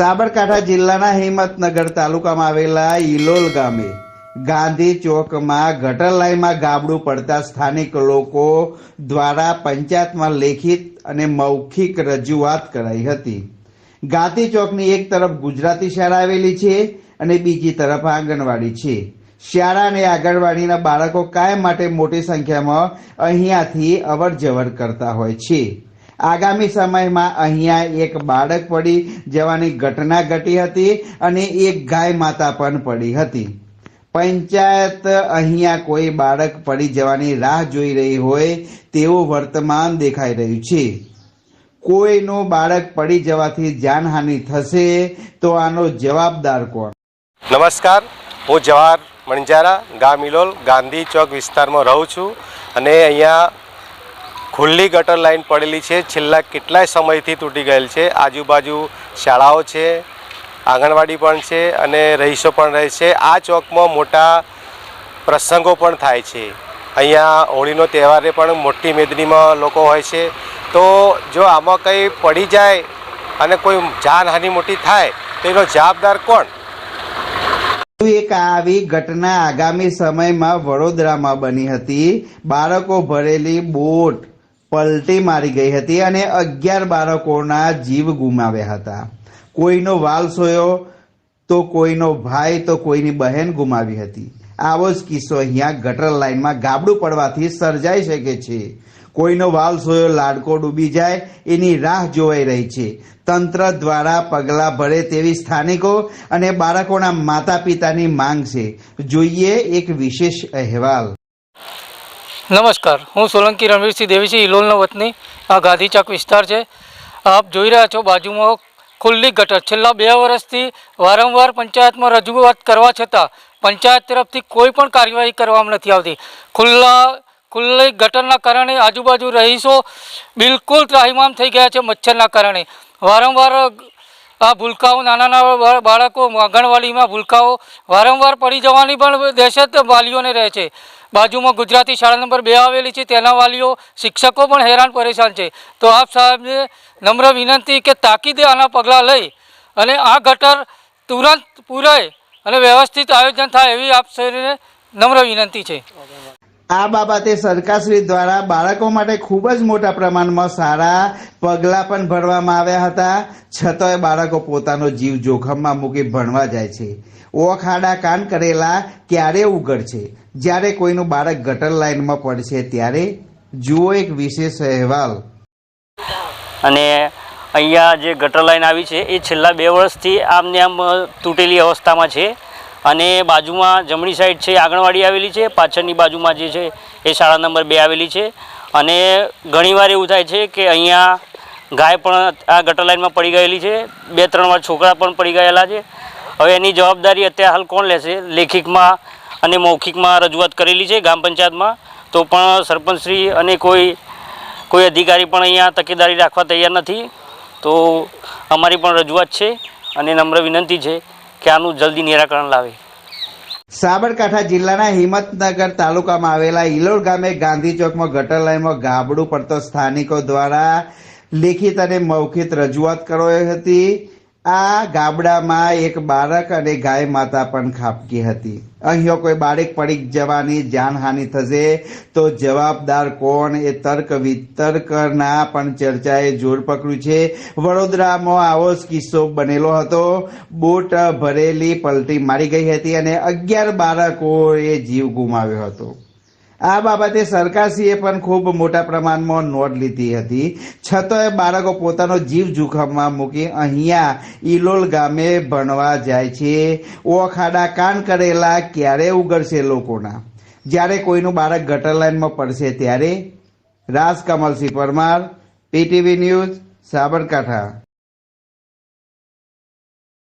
સાબરકાંઠા જિલ્લાના હિંમતનગર તાલુકામાં આવેલા ઇલોલ ગામે ગાંધી ચોકમાં ગટર લાઈનમાં ગાબડું પડતા સ્થાનિક લોકો દ્વારા પંચાયતમાં લેખિત અને મૌખિક રજૂઆત કરાઈ હતી. ગાંધી ચોકની એક તરફ ગુજરાતી શાળા આવેલી છે અને બીજી તરફ આંગણવાડી છે. શાળા અને આંગણવાડીના બાળકો કાયમ માટે મોટી સંખ્યામાં અહીંયાથી અવર જવર કરતા હોય છે. આગામી સમયમાં અહીંયા એક બાળક પડી, જવાની ઘટના ઘટી હતી અને એક ગાય માતા પણ પડી હતી. પંચાયત અહીંયા કોઈ બાળક પડી જવાની રાહ જોઈ રહી હોય તેવું વર્તમાન દેખાઈ રહ્યું છે. કોઈનું બાળક પડી જવાથી જાનહાનિ થશે તો આનો જવાબદાર કોણ? નમસ્કાર, હું જવાહર મણજારા, ગામ ઇલોલ ગાંધી ચોક વિસ્તારમાં રહું છું અને અહીંયા ખુલ્લી ગટર લાઈન પડેલી છે. છેલ્લા કેટલાય સમયથી તૂટી ગયેલ છે. આજુબાજુ શાળાઓ છે, આંગણવાડી પણ છે અને રહીશો પણ રહે છે. આ ચોકમાં મોટા પ્રસંગો પણ થાય છે. અહીંયા હોળીનો તહેવારે પણ મોટી મેદનીમાં લોકો હોય છે. તો જો આમાં કંઈ પડી જાય અને કોઈ જાનહાનિ મોટી થાય, તો એનો જવાબદાર કોણ? એક આવી ઘટના આગામી સમયમાં વડોદરામાં બની હતી. બાળકો ભરેલી બોટ પલટી મારી ગઈ હતી અને અગિયાર બાળકોના જીવ ગુમાવ્યા હતા. કોઈનો વાલ સોયો તો કોઈનો ભાઈ તો કોઈની બહેન ગુમાવી હતી. આવો જ કિસ્સો અહીંયા ગટર લાઈનમાં ગાબડું પડવાથી સર્જાઈ શકે છે. કોઈનો વાલ સોયો, લાડકો ડૂબી જાય, એની રાહ જોવાઈ રહી છે. તંત્ર દ્વારા પગલાં ભરે તેવી સ્થાનિકો અને બાળકોના માતા પિતાની માંગ છે. જોઈએ એક વિશેષ અહેવાલ. નમસ્કાર. હું સોલંકી રણવીરસિંહ દેવીસિંહ ઇલોલનો વતની. આ ગાંધીચાક વિસ્તાર છે. આપ જોઈ રહ્યા છો બાજુમાં ખુલ્લી ગટર. છેલ્લા બે વર્ષથી વારંવાર પંચાયતમાં રજૂઆત કરવા છતાં પંચાયત તરફથી કોઈ પણ કાર્યવાહી કરવામાં નથી આવતી. ખુલ્લા, ખુલ્લી ગટરના કારણે આજુબાજુ રહીશો બિલકુલ ત્રાહિમામ થઈ ગયા છે મચ્છરના કારણે. વારંવાર આ ભૂલકાઓ નાના નાના બાળકો આંગણવાડીમાં ભૂલકાઓ વારંવાર પડી જવાની પણ દહેશત વાલીઓને રહે છે. બાજુમાં ગુજરાતી શાળા નંબર બે આવેલી છે. તેના વાલીઓ, શિક્ષકો પણ હેરાન પરેશાન છે. તો આપ સાહેબને નમ્ર વિનંતી કે તાકીદે આના પગલાં લઈ અને આ ગટર તુરંત પૂરાય અને વ્યવસ્થિત આયોજન થાય એવી આપ સૌને નમ્ર વિનંતી છે. આ બાબતે સરકારશ્રી દ્વારા બાળકો માટે ખૂબ જ મોટા પ્રમાણમાં સારા પગલાં પણ ભરવામાં આવ્યા હતા. છતાંય બાળકો પોતાનો જીવ જોખમમાં મૂકી ભણવા જાય છે. ઓખાડા કાન કરેલા ક્યારે ઉગડશે? જ્યારે કોઈનું બાળક ગટર લાઈનમાં પડશે ત્યારે? જુઓ એક વિશેષ અહેવાલ. અને અહીંયા જે ગટર લાઈન આવી છે, એ છેલ્લા બે વર્ષથી આમને આમ તૂટેલી અવસ્થામાં છે. અને બાજુમાં જમણી સાઈડ છે, આંગણવાડી આવેલી છે, પાછળની બાજુમાં જે છે, એ શાળા નંબર બે આવેલી છે. અને ઘણીવાર એવું થાય છે કે અહીંયા ગાય પણ આ ગટર લાઇનમાં પડી ગયેલી છે, બે, ત્રણ વાર છોકરા પણ પડી ગયેલા છે. હવે એની જવાબદારી અત્યારે હાલ કોણ લેશે? લેખિકમાં અને મૌખિકમાં રજૂઆત કરેલી છે ગ્રામ પંચાયતમાં. તો પણ સરપંચશ્રી અને કોઈ કોઈ અધિકારી પણ અહીંયા તકેદારી રાખવા તૈયાર નથી. તો અમારી પણ રજૂઆત છે અને નમ્ર વિનંતી છે. કે જલ્દી નિરાકરણ લાવે. સાબરકાંઠા જિલ્લાના હિંમતનગર તાલુકામાં આવેલા ઇલોડ ગામે ગાંધી ચોકમાં ગટર લાઈનમાં ગાબડું પડતો સ્થાનિકો દ્વારા લેખિત અને મૌખિત રજૂઆત કરાઈ હતી. આ ગામડામાં એક બાળક અને ગાય માતા પણ ખાબકી હતી. અહીંયા કોઈ બાળક પડી જવાની જાનહાનિ થશે તો જવાબદાર કોણ એ તર્ક વિતર્કના પણ ચર્ચાએ જોર પકડ્યું છે. વડોદરામાં આવો જ કિસ્સો બનેલો હતો. બોટ ભરેલી પલટી મારી ગઈ હતી અને અગિયાર બાળકોએ જીવ ગુમાવ્યો હતો. આ બાબતે સરકારશ્રીએ પણ ખૂબ મોટા પ્રમાણમાં નોંધ લીધી હતી. છતાંય બાળકો પોતાનો જીવ જોખમમાં મૂકી અહીંયા ઇલોલ ગામે ભણવા જાય છે. ઓખાડા કાન કરેલા ક્યારે ઉગડશે લોકોના? જ્યારે કોઈનું બાળક ગટર લાઈનમાં પડશે ત્યારે? Raj Kamalsinh Parmar, PTV news, Sabarkantha.